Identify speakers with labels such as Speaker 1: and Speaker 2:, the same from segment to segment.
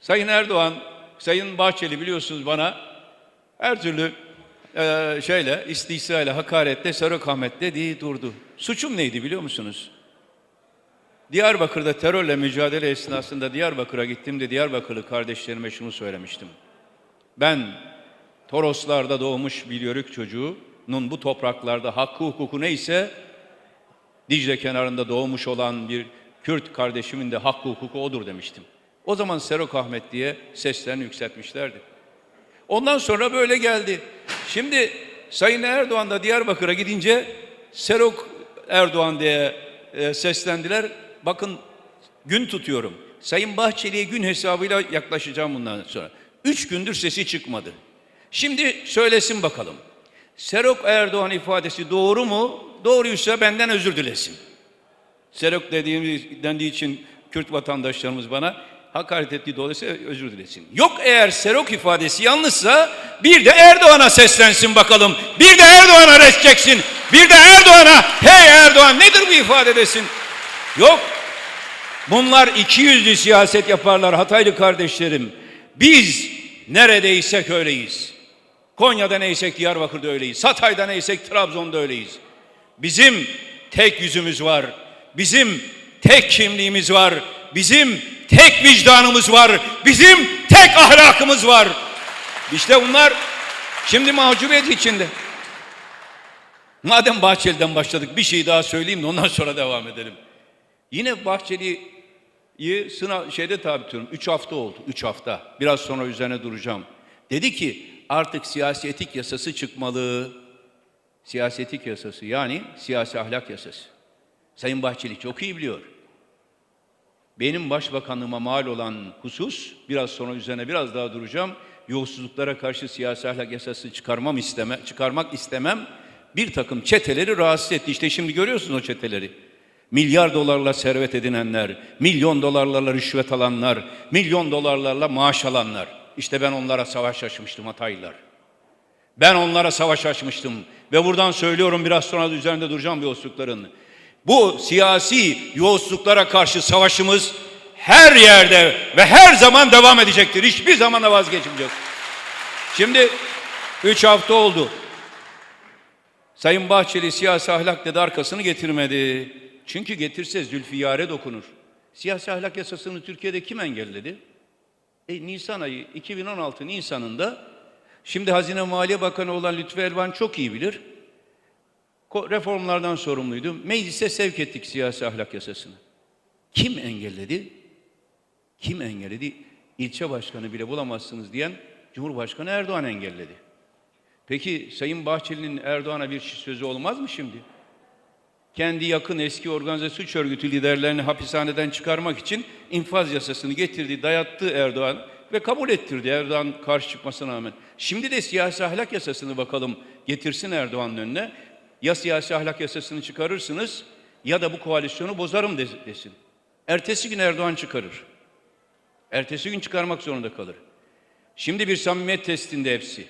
Speaker 1: Sayın Erdoğan, Sayın Bahçeli biliyorsunuz bana her türlü eee şeyle, istihsayla, hakaretle, Sarık Ahmet dediği durdu. Suçum neydi biliyor musunuz? Diyarbakır'da terörle mücadele esnasında Diyarbakır'a gittiğimde Diyarbakırlı kardeşlerime şunu söylemiştim. Ben Toroslarda doğmuş bir yörük çocuğunun bu topraklarda hakkı hukuku neyse Dicle kenarında doğmuş olan bir Kürt kardeşimin de hakkı hukuku odur demiştim. O zaman Serok Ahmet diye seslerini yükseltmişlerdi. Ondan sonra böyle geldi. Şimdi Sayın Erdoğan da Diyarbakır'a gidince Serok Erdoğan diye e, seslendiler. Bakın gün tutuyorum. Sayın Bahçeli'ye gün hesabıyla yaklaşacağım bundan sonra. Üç gündür sesi çıkmadı. Şimdi söylesin bakalım. Serok Erdoğan ifadesi doğru mu? Doğruysa benden özür dilesin. Serok dediğim dendiği için Kürt vatandaşlarımız bana hakaret ettiği dolayısıyla özür dilesin. Yok eğer Serok ifadesi yanlışsa bir de Erdoğan'a seslensin bakalım. Bir de Erdoğan'a res çeksin. Bir de Erdoğan'a hey Erdoğan nedir bu ifade desin. Yok. Bunlar iki yüzlü siyaset yaparlar Hataylı kardeşlerim. Biz neredeysek öyleyiz. Konya'da neysek Diyarbakır'da öyleyiz. Hatay'da neysek Trabzon'da öyleyiz. Bizim tek yüzümüz var. Bizim tek kimliğimiz var. Bizim tek vicdanımız var. Bizim tek ahlakımız var. İşte bunlar şimdi mahcubiyet içinde. Madem Bahçeli'den başladık bir şey daha söyleyeyim de ondan sonra devam edelim. Yine Bahçeli'yi sınav şeyde tabi tutuyorum. Üç hafta oldu. Üç hafta. Biraz sonra üzerine duracağım. Dedi ki artık siyasi etik yasası çıkmalı. Siyasi etik yasası yani siyasi ahlak yasası. Sayın Bahçeli çok iyi biliyor. Benim başbakanlığıma mal olan husus, biraz sonra üzerine biraz daha duracağım. Yolsuzluklara karşı siyasi ahlak yasası çıkarmam isteme, çıkarmak istemem. Bir takım çeteleri rahatsız etti. İşte şimdi görüyorsunuz o çeteleri. Milyar dolarla servet edinenler, milyon dolarlarla rüşvet alanlar, milyon dolarlarla maaş alanlar. İşte ben onlara savaş açmıştım Hataylılar. Ben onlara savaş açmıştım. Ve buradan söylüyorum biraz sonra üzerinde duracağım yolsuzlukların. Bu siyasi yolsuzluklara karşı savaşımız her yerde ve her zaman devam edecektir. Hiçbir zaman da vazgeçmeyecek. Şimdi üç hafta oldu. Sayın Bahçeli siyasi ahlak dedi arkasını getirmedi. Çünkü getirse Zülfiyar'e dokunur. Siyasi ahlak yasasını Türkiye'de kim engelledi? E, Nisan ayı 2016 Nisan'ında şimdi Hazine Maliye Bakanı olan Lütfü Elvan çok iyi bilir. Reformlardan sorumluydu. Meclise sevk ettik siyasi ahlak yasasını. Kim engelledi? Kim engelledi? İlçe başkanı bile bulamazsınız diyen Cumhurbaşkanı Erdoğan engelledi. Peki Sayın Bahçeli'nin Erdoğan'a bir sözü olmaz mı şimdi? Kendi yakın eski organize suç örgütü liderlerini hapishaneden çıkarmak için infaz yasasını getirdi, dayattı Erdoğan ve kabul ettirdi Erdoğan karşı çıkmasına rağmen. Şimdi de siyasi ahlak yasasını bakalım getirsin Erdoğan'ın önüne. Ya siyasi ahlak yasasını çıkarırsınız ya da bu koalisyonu bozarım de- desin. Ertesi gün Erdoğan çıkarır. Ertesi gün çıkarmak zorunda kalır. Şimdi bir samimiyet testinde hepsi.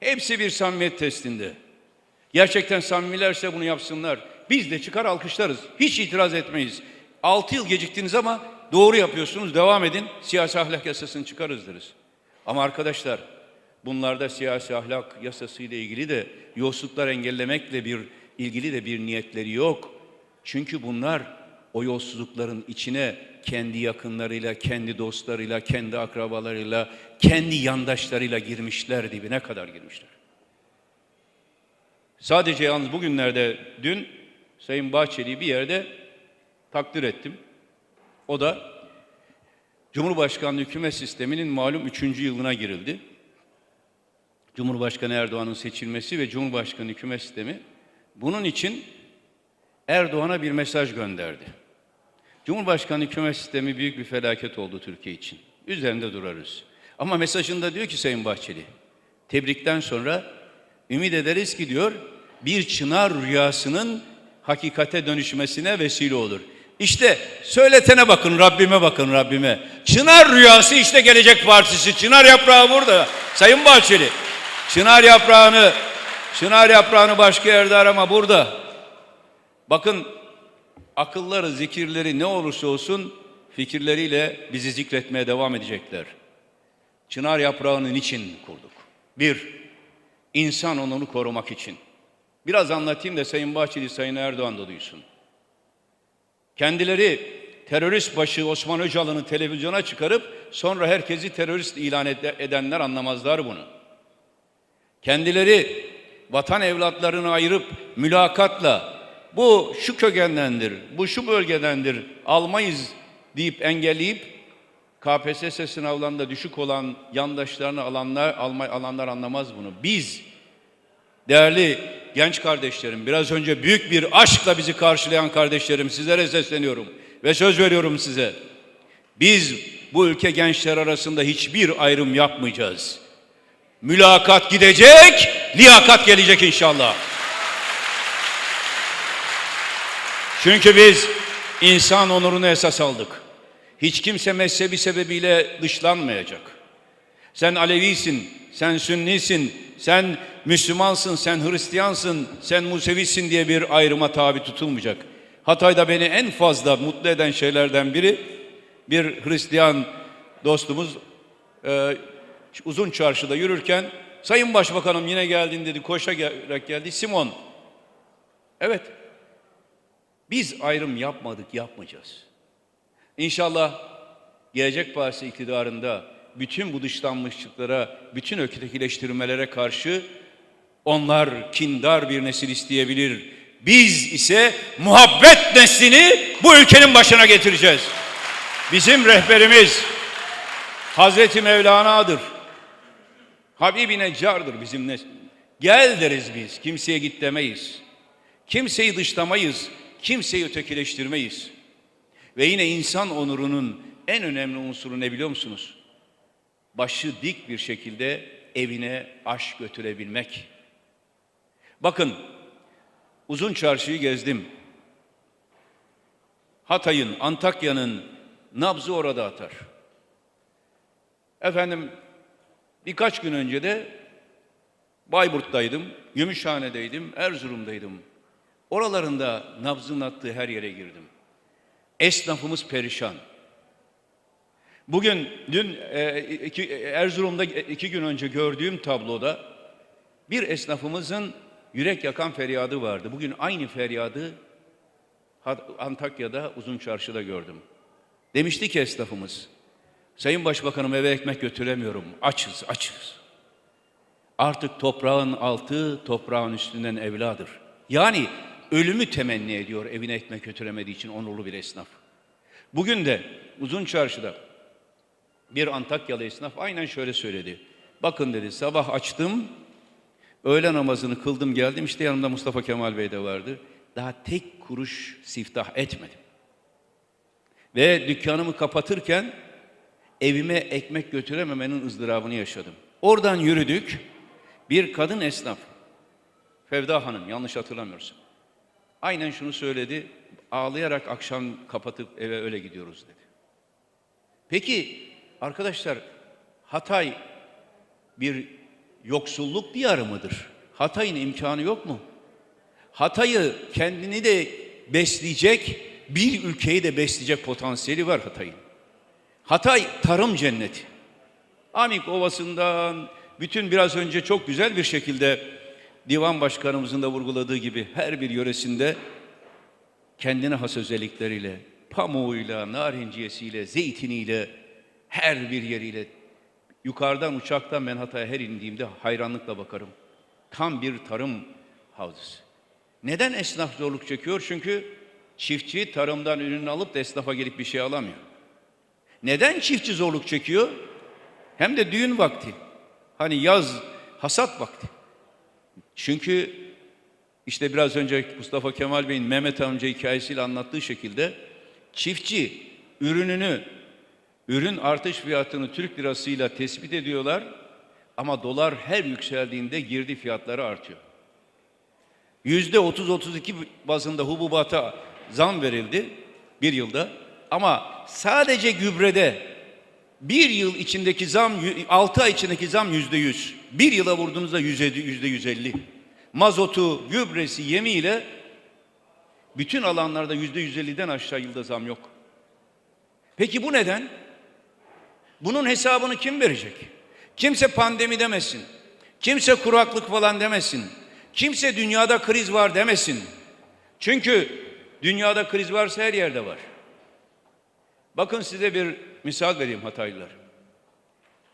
Speaker 1: Hepsi bir samimiyet testinde. Gerçekten samimilerse bunu yapsınlar. Biz de çıkar alkışlarız. Hiç itiraz etmeyiz. 6 yıl geciktiniz ama doğru yapıyorsunuz. Devam edin. Siyasi ahlak yasasını çıkarız deriz. Ama arkadaşlar bunlarda siyasi ahlak yasası ile ilgili de yolsuzluklar engellemekle bir ilgili de bir niyetleri yok. Çünkü bunlar o yolsuzlukların içine kendi yakınlarıyla, kendi dostlarıyla, kendi akrabalarıyla, kendi yandaşlarıyla girmişler dibine kadar girmişler. Sadece yalnız bugünlerde dün Sayın Bahçeli'yi bir yerde takdir ettim. O da Cumhurbaşkanlığı hükümet sisteminin malum üçüncü yılına girildi. Cumhurbaşkanı Erdoğan'ın seçilmesi ve Cumhurbaşkanı hükümet sistemi bunun için Erdoğan'a bir mesaj gönderdi. Cumhurbaşkanı hükümet sistemi büyük bir felaket oldu Türkiye için. Üzerinde durarız. Ama mesajında diyor ki Sayın Bahçeli, tebrikten sonra ümit ederiz ki diyor bir çınar rüyasının hakikate dönüşmesine vesile olur. İşte söyletene bakın Rabbime bakın Rabbime. Çınar rüyası işte Gelecek Partisi. Çınar yaprağı burada. Sayın Bahçeli. Çınar yaprağını Çınar yaprağını başka yerde arama burada. Bakın akılları, zikirleri ne olursa olsun fikirleriyle bizi zikretmeye devam edecekler. Çınar yaprağının için kurduk. Bir, insan onunu korumak için. Biraz anlatayım da Sayın Bahçeli, Sayın Erdoğan da duysun. Kendileri terörist başı Osman Öcalan'ı televizyona çıkarıp sonra herkesi terörist ilan ede- edenler anlamazlar bunu. Kendileri vatan evlatlarını ayırıp mülakatla bu şu kökendendir, bu şu bölgedendir, almayız deyip engelleyip KPSS sınavlarında düşük olan yandaşlarını alanlar, alma, alanlar anlamaz bunu. Biz Değerli genç kardeşlerim, biraz önce büyük bir aşkla bizi karşılayan kardeşlerim sizlere sesleniyorum ve söz veriyorum size. Biz bu ülke gençler arasında hiçbir ayrım yapmayacağız. Mülakat gidecek, liyakat gelecek inşallah. Çünkü biz insan onurunu esas aldık. Hiç kimse mezhebi sebebiyle dışlanmayacak. Sen Alevisin, sen Sünnisin, sen Müslümansın, sen Hristiyansın, sen Musevisin diye bir ayrıma tabi tutulmayacak. Hatay'da beni en fazla mutlu eden şeylerden biri bir Hristiyan dostumuz e, uzun çarşıda yürürken Sayın Başbakanım yine geldin dedi koşarak geldi Simon. Evet biz ayrım yapmadık yapmayacağız. İnşallah Gelecek Partisi iktidarında bütün bu dışlanmışlıklara, bütün ötekileştirmelere karşı onlar kindar bir nesil isteyebilir. Biz ise muhabbet neslini bu ülkenin başına getireceğiz. Bizim rehberimiz Hazreti Mevlana'dır. Habibi Neccar'dır bizim nes- Gel deriz biz, kimseye git demeyiz. Kimseyi dışlamayız, kimseyi ötekileştirmeyiz. Ve yine insan onurunun en önemli unsuru ne biliyor musunuz? Başı dik bir şekilde evine aş götürebilmek. Bakın, uzun çarşıyı gezdim. Hatay'ın, Antakya'nın nabzı orada atar. Efendim, birkaç gün önce de Bayburt'taydım, Gümüşhane'deydim, Erzurum'daydım. Oralarında nabzın attığı her yere girdim. Esnafımız perişan. Bugün, dün e, iki, Erzurum'da iki gün önce gördüğüm tabloda bir esnafımızın yürek yakan feryadı vardı. Bugün aynı feryadı Antakya'da Uzun Çarşı'da gördüm. Demişti ki esnafımız, Sayın Başbakanım eve ekmek götüremiyorum, açız, açız. Artık toprağın altı, toprağın üstünden evladır. Yani ölümü temenni ediyor evine ekmek götüremediği için onurlu bir esnaf. Bugün de Uzun Çarşı'da bir Antakyalı esnaf aynen şöyle söyledi. Bakın dedi sabah açtım, öğle namazını kıldım geldim işte yanımda Mustafa Kemal Bey de vardı. Daha tek kuruş siftah etmedim. Ve dükkanımı kapatırken evime ekmek götürememenin ızdırabını yaşadım. Oradan yürüdük. Bir kadın esnaf, Fevda Hanım yanlış hatırlamıyorsam. Aynen şunu söyledi. Ağlayarak akşam kapatıp eve öyle gidiyoruz dedi. Peki arkadaşlar Hatay bir yoksulluk diyarı mıdır? Hatay'ın imkanı yok mu? Hatay'ı kendini de besleyecek, bir ülkeyi de besleyecek potansiyeli var Hatay'ın. Hatay tarım cenneti. Amik Ovası'ndan bütün biraz önce çok güzel bir şekilde divan başkanımızın da vurguladığı gibi her bir yöresinde kendine has özellikleriyle, pamuğuyla, narinciyesiyle, zeytiniyle, her bir yeriyle yukarıdan uçaktan ben Hatay'a her indiğimde hayranlıkla bakarım. Tam bir tarım havzası. Neden esnaf zorluk çekiyor? Çünkü çiftçi tarımdan ürünü alıp da esnafa gelip bir şey alamıyor. Neden çiftçi zorluk çekiyor? Hem de düğün vakti. Hani yaz hasat vakti. Çünkü işte biraz önce Mustafa Kemal Bey'in Mehmet amca hikayesiyle anlattığı şekilde çiftçi ürününü, ürün artış fiyatını Türk lirasıyla tespit ediyorlar ama dolar her yükseldiğinde girdi fiyatları artıyor. Yüzde 30-32 bazında hububata zam verildi bir yılda ama sadece gübrede bir yıl içindeki zam, 6 ay içindeki zam yüzde yüz. Bir yıla vurduğunuzda yüzde yüz elli. Mazotu, gübresi, yemiyle bütün alanlarda yüzde yüz elliden aşağı yılda zam yok. Peki bu neden? Bunun hesabını kim verecek? Kimse pandemi demesin. Kimse kuraklık falan demesin. Kimse dünyada kriz var demesin. Çünkü dünyada kriz varsa her yerde var. Bakın size bir misal vereyim Hataylılar.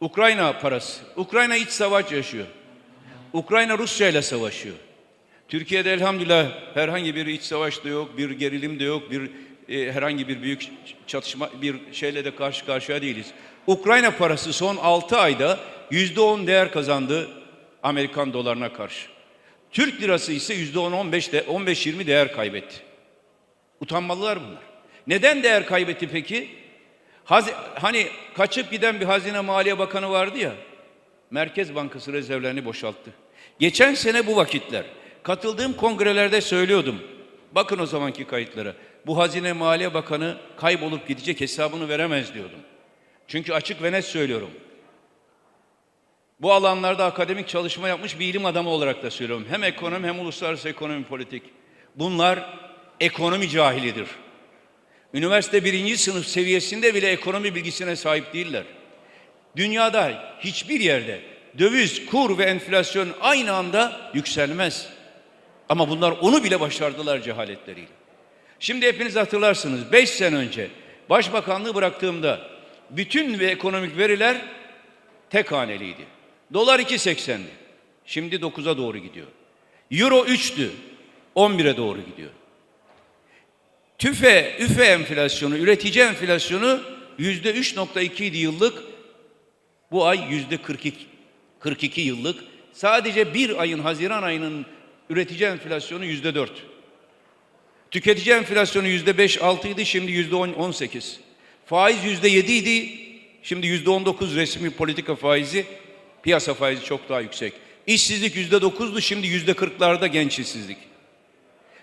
Speaker 1: Ukrayna parası. Ukrayna iç savaş yaşıyor. Ukrayna Rusya ile savaşıyor. Türkiye'de elhamdülillah herhangi bir iç savaş da yok, bir gerilim de yok, bir e, herhangi bir büyük çatışma bir şeyle de karşı karşıya değiliz. Ukrayna parası son 6 ayda yüzde 10 değer kazandı Amerikan dolarına karşı. Türk lirası ise yüzde 10 15 de 15 20 değer kaybetti. Utanmalılar bunlar. Neden değer kaybetti peki? Haz- hani kaçıp giden bir Hazine Maliye Bakanı vardı ya. Merkez Bankası rezervlerini boşalttı. Geçen sene bu vakitler katıldığım kongrelerde söylüyordum. Bakın o zamanki kayıtlara. Bu Hazine Maliye Bakanı kaybolup gidecek hesabını veremez diyordum. Çünkü açık ve net söylüyorum. Bu alanlarda akademik çalışma yapmış bir ilim adamı olarak da söylüyorum. Hem ekonomi hem uluslararası ekonomi politik. Bunlar ekonomi cahilidir. Üniversite birinci sınıf seviyesinde bile ekonomi bilgisine sahip değiller. Dünyada hiçbir yerde döviz, kur ve enflasyon aynı anda yükselmez. Ama bunlar onu bile başardılar cehaletleriyle. Şimdi hepiniz hatırlarsınız 5 sene önce başbakanlığı bıraktığımda bütün ve ekonomik veriler tek haneliydi. Dolar 2.80'di. Şimdi 9'a doğru gidiyor. Euro 3'tü. 11'e doğru gidiyor. TÜFE, üfe enflasyonu, üretici enflasyonu yüzde 3.2 idi yıllık. Bu ay yüzde 42, 42 yıllık. Sadece bir ayın, Haziran ayının üretici enflasyonu yüzde 4. Tüketici enflasyonu yüzde 5, 6 idi, şimdi yüzde 10, 18. Faiz yüzde 7 idi, şimdi yüzde 19 resmi politika faizi, piyasa faizi çok daha yüksek. İşsizlik yüzde 9'du, şimdi yüzde 40'larda genç işsizlik.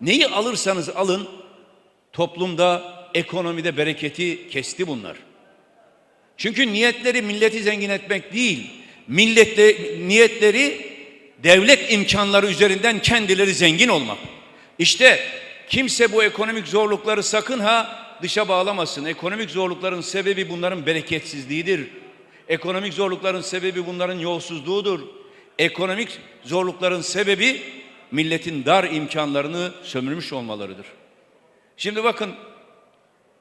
Speaker 1: Neyi alırsanız alın, toplumda, ekonomide bereketi kesti bunlar. Çünkü niyetleri milleti zengin etmek değil, milletle, niyetleri devlet imkanları üzerinden kendileri zengin olmak. İşte kimse bu ekonomik zorlukları sakın ha dışa bağlamasın. Ekonomik zorlukların sebebi bunların bereketsizliğidir. Ekonomik zorlukların sebebi bunların yolsuzluğudur. Ekonomik zorlukların sebebi milletin dar imkanlarını sömürmüş olmalarıdır. Şimdi bakın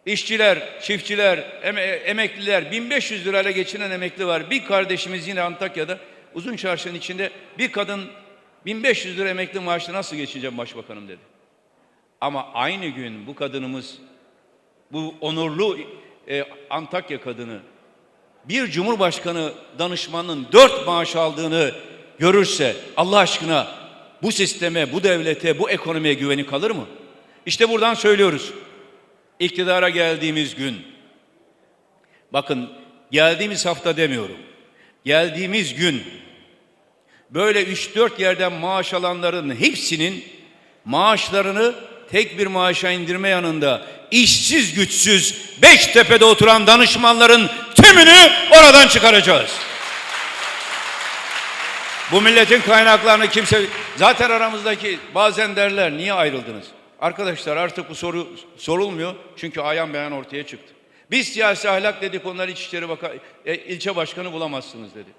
Speaker 1: işçiler, çiftçiler, eme- emekliler 1500 lirayla geçinen emekli var. Bir kardeşimiz yine Antakya'da uzun çarşının içinde bir kadın 1500 lira emekli maaşı nasıl geçeceğim başbakanım dedi. Ama aynı gün bu kadınımız bu onurlu e, Antakya kadını bir cumhurbaşkanı danışmanının dört maaş aldığını görürse Allah aşkına bu sisteme, bu devlete, bu ekonomiye güveni kalır mı? İşte buradan söylüyoruz. İktidara geldiğimiz gün, bakın geldiğimiz hafta demiyorum, geldiğimiz gün böyle 3-4 yerden maaş alanların hepsinin maaşlarını tek bir maaşa indirme yanında işsiz güçsüz Beştepe'de oturan danışmanların tümünü oradan çıkaracağız. Bu milletin kaynaklarını kimse zaten aramızdaki bazen derler niye ayrıldınız? Arkadaşlar artık bu soru sorulmuyor çünkü ayan beyan ortaya çıktı. Biz siyasi ahlak dedik onlar İçişleri Bakan e, ilçe başkanı bulamazsınız dedi.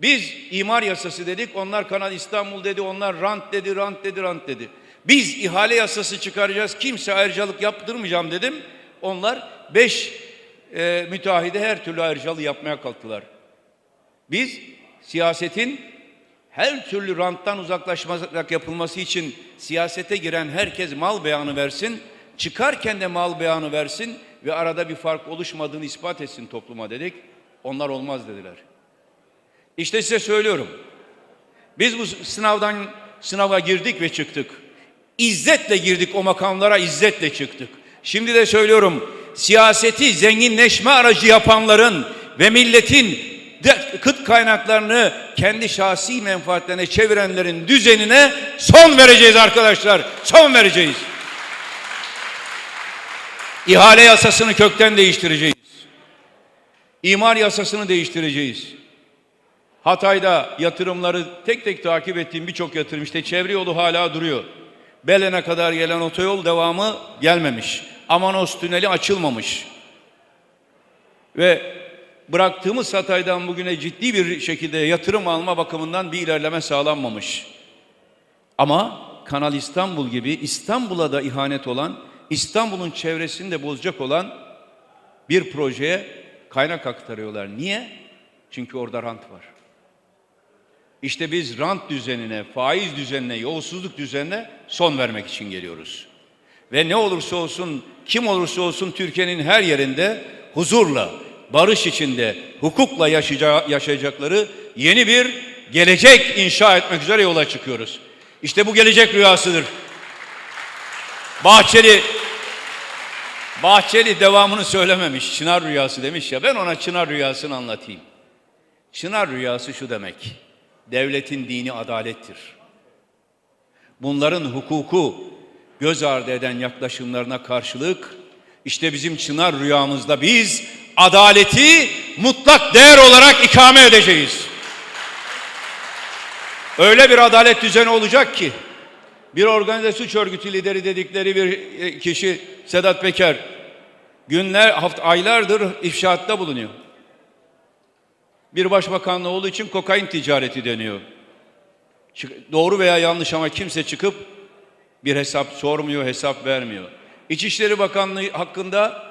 Speaker 1: Biz imar yasası dedik onlar Kanal İstanbul dedi onlar rant dedi rant dedi rant dedi. Biz ihale yasası çıkaracağız kimse ayrıcalık yaptırmayacağım dedim. Onlar beş e, müteahhide her türlü ayrıcalığı yapmaya kalktılar. Biz siyasetin her türlü ranttan uzaklaşmak yapılması için siyasete giren herkes mal beyanı versin, çıkarken de mal beyanı versin ve arada bir fark oluşmadığını ispat etsin topluma dedik. Onlar olmaz dediler. İşte size söylüyorum. Biz bu sınavdan sınava girdik ve çıktık. İzzetle girdik o makamlara, izzetle çıktık. Şimdi de söylüyorum, siyaseti zenginleşme aracı yapanların ve milletin kıt kaynaklarını kendi şahsi menfaatlerine çevirenlerin düzenine son vereceğiz arkadaşlar. Son vereceğiz. İhale yasasını kökten değiştireceğiz. İmar yasasını değiştireceğiz. Hatay'da yatırımları tek tek takip ettiğim birçok yatırım işte çevre yolu hala duruyor. Belen'e kadar gelen otoyol devamı gelmemiş. Amanos tüneli açılmamış. Ve bıraktığımız Hatay'dan bugüne ciddi bir şekilde yatırım alma bakımından bir ilerleme sağlanmamış. Ama Kanal İstanbul gibi İstanbul'a da ihanet olan, İstanbul'un çevresini de bozacak olan bir projeye kaynak aktarıyorlar. Niye? Çünkü orada rant var. İşte biz rant düzenine, faiz düzenine, yolsuzluk düzenine son vermek için geliyoruz. Ve ne olursa olsun, kim olursa olsun Türkiye'nin her yerinde huzurla, barış içinde, hukukla yaşayacakları yeni bir gelecek inşa etmek üzere yola çıkıyoruz. İşte bu gelecek rüyasıdır. Bahçeli Bahçeli devamını söylememiş. Çınar rüyası demiş ya. Ben ona çınar rüyasını anlatayım. Çınar rüyası şu demek. Devletin dini adalettir. Bunların hukuku göz ardı eden yaklaşımlarına karşılık işte bizim çınar rüyamızda biz adaleti mutlak değer olarak ikame edeceğiz. Öyle bir adalet düzeni olacak ki bir organize suç örgütü lideri dedikleri bir e, kişi Sedat Peker günler hafta aylardır ifşaatta bulunuyor. Bir başbakanlığı olduğu için kokain ticareti deniyor. Doğru veya yanlış ama kimse çıkıp bir hesap sormuyor, hesap vermiyor. İçişleri Bakanlığı hakkında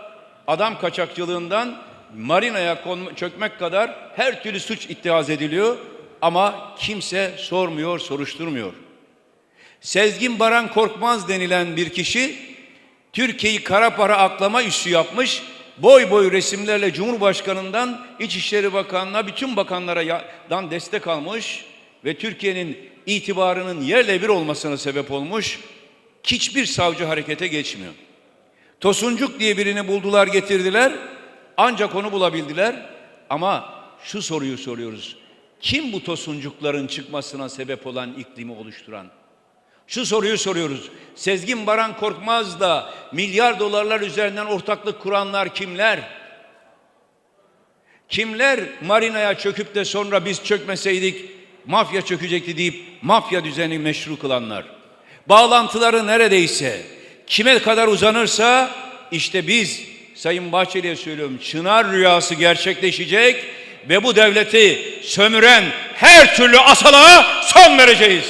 Speaker 1: adam kaçakçılığından marinaya çökmek kadar her türlü suç ittihaz ediliyor ama kimse sormuyor, soruşturmuyor. Sezgin Baran Korkmaz denilen bir kişi Türkiye'yi kara para aklama üssü yapmış. Boy boy resimlerle Cumhurbaşkanı'ndan İçişleri Bakanı'na bütün bakanlardan destek almış ve Türkiye'nin itibarının yerle bir olmasına sebep olmuş. Hiçbir savcı harekete geçmiyor. Tosuncuk diye birini buldular getirdiler. Ancak onu bulabildiler. Ama şu soruyu soruyoruz. Kim bu tosuncukların çıkmasına sebep olan iklimi oluşturan? Şu soruyu soruyoruz. Sezgin Baran Korkmaz da milyar dolarlar üzerinden ortaklık kuranlar kimler? Kimler marinaya çöküp de sonra biz çökmeseydik mafya çökecekti deyip mafya düzeni meşru kılanlar? Bağlantıları neredeyse kime kadar uzanırsa işte biz Sayın Bahçeli'ye söylüyorum Çınar rüyası gerçekleşecek ve bu devleti sömüren her türlü asalığa son vereceğiz.